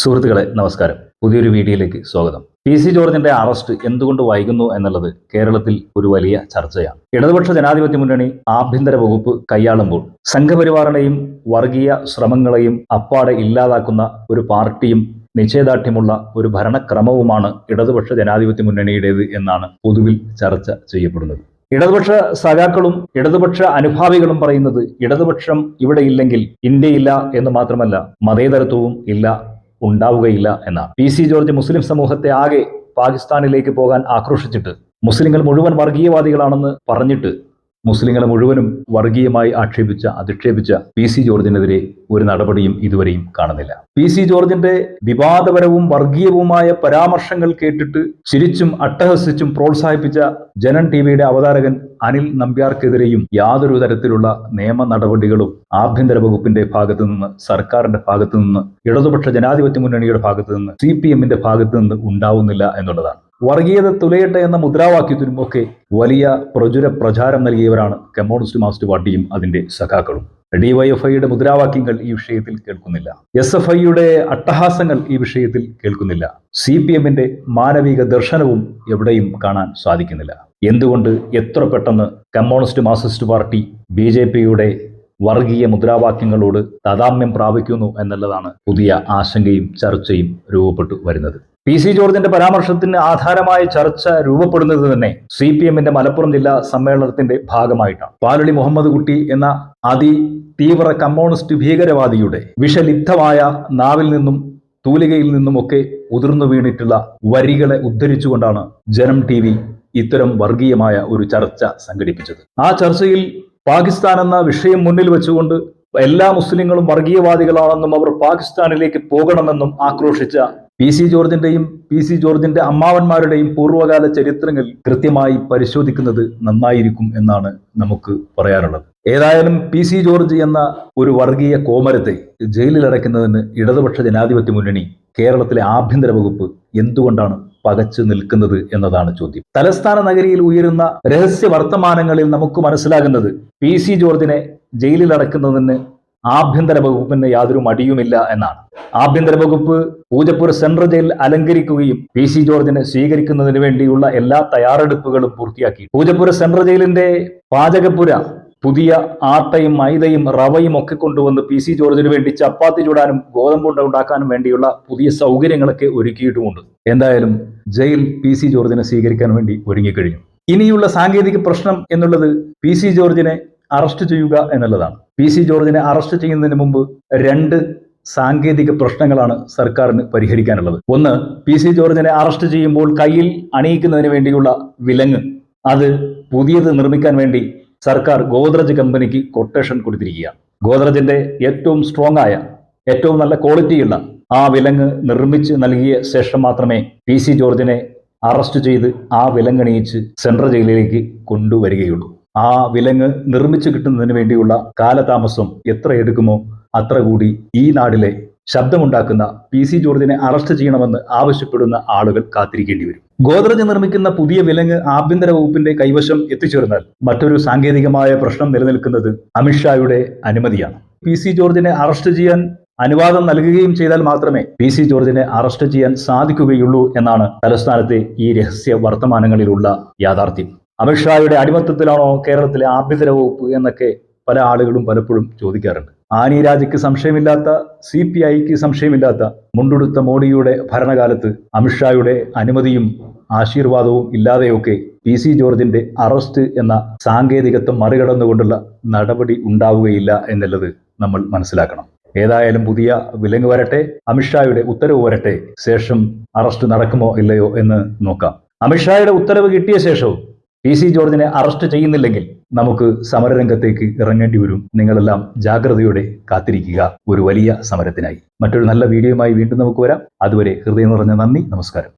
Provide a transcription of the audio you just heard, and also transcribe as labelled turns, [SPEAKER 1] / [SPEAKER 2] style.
[SPEAKER 1] സുഹൃത്തുക്കളെ നമസ്കാരം. പുതിയൊരു വീഡിയോയിലേക്ക് സ്വാഗതം. പി സി ജോർജിന്റെ അറസ്റ്റ് എന്തുകൊണ്ട് വൈകുന്നു എന്നുള്ളത് കേരളത്തിൽ ഒരു വലിയ ചർച്ചയാണ്. ഇടതുപക്ഷ ജനാധിപത്യ മുന്നണി ആഭ്യന്തര വകുപ്പ് കൈയാളുമ്പോൾ സംഘപരിവാറിനെയും വർഗീയ ശ്രമങ്ങളെയും അപ്പാടെ ഇല്ലാതാക്കുന്ന ഒരു പാർട്ടിയും നിശ്ചയദാർഢ്യമുള്ള ഒരു ഭരണക്രമവുമാണ് ഇടതുപക്ഷ ജനാധിപത്യ മുന്നണിയുടേത് എന്നാണ് പൊതുവിൽ ചർച്ച ചെയ്യപ്പെടുന്നത്. ഇടതുപക്ഷ സഖാക്കളും ഇടതുപക്ഷ അനുഭാവികളും പറയുന്നത് ഇടതുപക്ഷം ഇവിടെ ഇല്ലെങ്കിൽ ഇന്ത്യയില്ല എന്ന് മാത്രമല്ല മതേതരത്വവും ഇല്ല ഉണ്ടാവുകയില്ല എന്നാണ്. പി സി ജോർജ് മുസ്ലിം സമൂഹത്തെ ആകെ പാകിസ്ഥാനിലേക്ക് പോകാൻ ആക്രോശിച്ചിട്ട് മുസ്ലിങ്ങൾ മുഴുവൻ വർഗീയവാദികളാണെന്ന് പറഞ്ഞിട്ട് മുസ്ലിങ്ങളെ മുഴുവനും വർഗീയമായി ആക്ഷേപിച്ച അധിക്ഷേപിച്ച പി സി ജോർജിനെതിരെ ഒരു നടപടിയും ഇതുവരെയും കാണുന്നില്ല. പി സി ജോർജിന്റെ വിവാദപരവും വർഗീയവുമായ പരാമർശങ്ങൾ കേട്ടിട്ട് ചിരിച്ചും അട്ടഹസിച്ചും പ്രോത്സാഹിപ്പിച്ച ജനൻ ടി വിയുടെ അവതാരകൻ അനിൽ നമ്പ്യാർക്കെതിരെയും യാതൊരു തരത്തിലുള്ള നിയമ നടപടികളും ആഭ്യന്തര വകുപ്പിന്റെ ഭാഗത്തു നിന്ന് സർക്കാരിന്റെ ഭാഗത്തു നിന്ന് ഇടതുപക്ഷ ജനാധിപത്യ മുന്നണിയുടെ ഭാഗത്തു നിന്ന് സി പി എമ്മിന്റെ ഭാഗത്തു നിന്ന് ഉണ്ടാവുന്നില്ല എന്നുള്ളതാണ്. വർഗീയത തുലയട്ടെ എന്ന മുദ്രാവാക്യത്തിനും ഒക്കെ വലിയ പ്രചുര പ്രചാരം നൽകിയവരാണ് കമ്മ്യൂണിസ്റ്റ് മാർക്സിസ്റ്റ് പാർട്ടിയും അതിന്റെ സഖാക്കളും. ഡിവൈഎഫ്ഐയുടെ മുദ്രാവാക്യങ്ങൾ ഈ വിഷയത്തിൽ കേൾക്കുന്നില്ല. എസ് എഫ് ഐയുടെ അട്ടഹാസങ്ങൾ ഈ വിഷയത്തിൽ കേൾക്കുന്നില്ല. സി പി എമ്മിന്റെ മാനവിക ദർശനവും എവിടെയും കാണാൻ സാധിക്കുന്നില്ല. എന്തുകൊണ്ട് എത്ര പെട്ടെന്ന് communist Marxist party B J പിയുടെ വർഗീയ മുദ്രാവാക്യങ്ങളോട് താതാമ്യം പ്രാപിക്കുന്നു എന്നുള്ളതാണ് പുതിയ ആശങ്കയും ചർച്ചയും രൂപപ്പെട്ടു വരുന്നത്. പി സി ജോർജിന്റെ പരാമർശത്തിന് ആധാരമായ ചർച്ച രൂപപ്പെടുന്നത് തന്നെ സി പി എമ്മിന്റെ മലപ്പുറം ജില്ലാ സമ്മേളനത്തിന്റെ ഭാഗമായിട്ടാണ്. പാലളി മുഹമ്മദ് കുട്ടി എന്ന അതി തീവ്ര കമ്മ്യൂണിസ്റ്റ് ഭീകരവാദിയുടെ വിഷലിപ്തമായ നാവിൽ നിന്നും തൂലികയിൽ നിന്നുമൊക്കെ ഉതിർന്നു വീണിട്ടുള്ള വരികളെ ഉദ്ധരിച്ചുകൊണ്ടാണ് ജനം ടി വി ഇത്തരം വർഗീയമായ ഒരു ചർച്ച സംഘടിപ്പിച്ചത്. ആ ചർച്ചയിൽ പാകിസ്ഥാൻ എന്ന വിഷയം മുന്നിൽ വെച്ചുകൊണ്ട് എല്ലാ മുസ്ലിങ്ങളും വർഗീയവാദികളാണെന്നും അവർ പാകിസ്ഥാനിലേക്ക് പോകണമെന്നും ആക്രോശിച്ച പി സി ജോർജിന്റെയും പി സി ജോർജിന്റെ അമ്മാവന്മാരുടെയും പൂർവകാല ചരിത്രങ്ങൾ കൃത്യമായി പരിശോധിക്കുന്നത് നന്നായിരിക്കും എന്നാണ് നമുക്ക് പറയാനുള്ളത്. ഏതായാലും പി സി ജോർജ് എന്ന ഒരു വർഗീയ കോമരത്തെ ജയിലിൽ അടയ്ക്കുന്നതിന് ഇടതുപക്ഷ ജനാധിപത്യ മുന്നണി കേരളത്തിലെ ആഭ്യന്തര വകുപ്പ് എന്തുകൊണ്ടാണ് പകച്ചു നിൽക്കുന്നത് എന്നതാണ് ചോദ്യം. തലസ്ഥാന നഗരിയിൽ ഉയരുന്ന രഹസ്യ വർത്തമാനങ്ങളിൽ നമുക്ക് മനസ്സിലാകുന്നത് പി സി ജോർജിനെ ജയിലിൽ അടക്കുന്നതിന് ആഭ്യന്തര വകുപ്പിന് യാതൊരു മടിയുമില്ല എന്നാണ്. ആഭ്യന്തര വകുപ്പ് പൂജപ്പുര സെൻട്രൽ ജയിൽ അലങ്കരിക്കുകയും പി സി ജോർജിനെ സ്വീകരിക്കുന്നതിന് വേണ്ടിയുള്ള എല്ലാ തയ്യാറെടുപ്പുകളും പൂർത്തിയാക്കി. പൂജപ്പുര സെൻട്രൽ ജയിലിന്റെ പാചകപ്പുര പുതിയ ആട്ടയും മൈദയും റവയും ഒക്കെ കൊണ്ടുവന്ന് പി സി ജോർജിന് വേണ്ടി ചപ്പാത്തി ചൂടാനും ഗോതമ്പുണ്ട ഉണ്ടാക്കാനും വേണ്ടിയുള്ള പുതിയ സൗകര്യങ്ങളൊക്കെ ഒരുക്കിയിട്ടുമുണ്ട്. എന്തായാലും ജയിൽ പി സി ജോർജിനെ സ്വീകരിക്കാൻ വേണ്ടി ഒരുങ്ങിക്കഴിഞ്ഞു. ഇനിയുള്ള സാങ്കേതിക പ്രശ്നം എന്നുള്ളത് പി സി ജോർജിനെ അറസ്റ്റ് ചെയ്യുക എന്നുള്ളതാണ്. പി സി ജോർജിനെ അറസ്റ്റ് ചെയ്യുന്നതിന് മുമ്പ് രണ്ട് സാങ്കേതിക പ്രശ്നങ്ങളാണ് സർക്കാരിന് പരിഹരിക്കാനുള്ളത്. ഒന്ന് പി സി ജോർജിനെ അറസ്റ്റ് ചെയ്യുമ്പോൾ കയ്യിൽ അണിയിക്കുന്നതിന് വേണ്ടിയുള്ള വിലങ്ങ്. അത് പുതിയത് നിർമ്മിക്കാൻ വേണ്ടി സർക്കാർ ഗോദ്രജ് കമ്പനിക്ക് കൊട്ടേഷൻ കൊടുത്തിരിക്കുകയാണ്. ഗോദ്രജിന്റെ ഏറ്റവും സ്ട്രോങ് ആയ ഏറ്റവും നല്ല ക്വാളിറ്റിയുള്ള ആ വിലങ്ങ് നിർമ്മിച്ച് നൽകിയ ശേഷം മാത്രമേ പി സി ജോർജിനെ അറസ്റ്റ് ചെയ്ത് ആ വിലങ്ങണിയിച്ച് സെൻട്രൽ ജയിലിലേക്ക് കൊണ്ടുവരികയുള്ളൂ. ആ വിലങ്ങ് നിർമ്മിച്ചു കിട്ടുന്നതിന് വേണ്ടിയുള്ള കാലതാമസം എത്ര എടുക്കുമോ അത്ര കൂടി ഈ നാടിലെ ശബ്ദമുണ്ടാക്കുന്ന പി സി ജോർജിനെ അറസ്റ്റ് ചെയ്യണമെന്ന് ആവശ്യപ്പെടുന്ന ആളുകൾ കാത്തിരിക്കേണ്ടി വരും. ഗോദ്രജ് നിർമ്മിക്കുന്ന പുതിയ വിലങ്ങ് ആഭ്യന്തര വകുപ്പിന്റെ കൈവശം എത്തിച്ചേർന്നാൽ മറ്റൊരു സാങ്കേതികമായ പ്രശ്നം നിലനിൽക്കുന്നത് അമിത്ഷായുടെ അനുമതിയാണ്. പി സി ജോർജിനെ അറസ്റ്റ് ചെയ്യാൻ അനുവാദം നൽകുകയും ചെയ്താൽ മാത്രമേ പി സി ജോർജിനെ അറസ്റ്റ് ചെയ്യാൻ സാധിക്കുകയുള്ളൂ എന്നാണ് തലസ്ഥാനത്തെ ഈ രഹസ്യ വർത്തമാനങ്ങളിലുള്ള യാഥാർത്ഥ്യം. അമിത്ഷായുടെ അടിമത്തത്തിലാണോ കേരളത്തിലെ ആഭ്യന്തര വകുപ്പ് എന്നൊക്കെ പല ആളുകളും പലപ്പോഴും ചോദിക്കാറുണ്ട്. ആനി രാജയ്ക്ക് സംശയമില്ലാത്ത സി പി ഐക്ക് സംശയമില്ലാത്ത മുണ്ടുടുത്ത മോഡിയുടെ ഭരണകാലത്ത് അമിത്ഷായുടെ അനുമതിയും ആശീർവാദവും ഇല്ലാതെയൊക്കെ പി സി ജോർജിന്റെ അറസ്റ്റ് എന്ന സാങ്കേതികത്വം മറികടന്നുകൊണ്ടുള്ള നടപടി ഉണ്ടാവുകയില്ല എന്നുള്ളത് നമ്മൾ മനസ്സിലാക്കണം. ഏതായാലും പുതിയ വിലങ്ങ് വരട്ടെ അമിത്ഷായുടെ ഉത്തരവ് വരട്ടെ ശേഷം അറസ്റ്റ് നടക്കുമോ ഇല്ലയോ എന്ന് നോക്കാം. അമിത്ഷായുടെ ഉത്തരവ് കിട്ടിയ ശേഷവും പി സി ജോർജിനെ അറസ്റ്റ് ചെയ്യുന്നില്ലെങ്കിൽ നമുക്ക് സമരരംഗത്തേക്ക് ഇറങ്ങേണ്ടി വരും. നിങ്ങളെല്ലാം ജാഗ്രതയോടെ കാത്തിരിക്കുക. ഒരു വലിയ സമരത്തിനായി. മറ്റൊരു നല്ല വീഡിയോയുമായി വീണ്ടും നമുക്ക് വരാം. അതുവരെ ഹൃദയം നിറഞ്ഞ നന്ദി. നമസ്കാരം.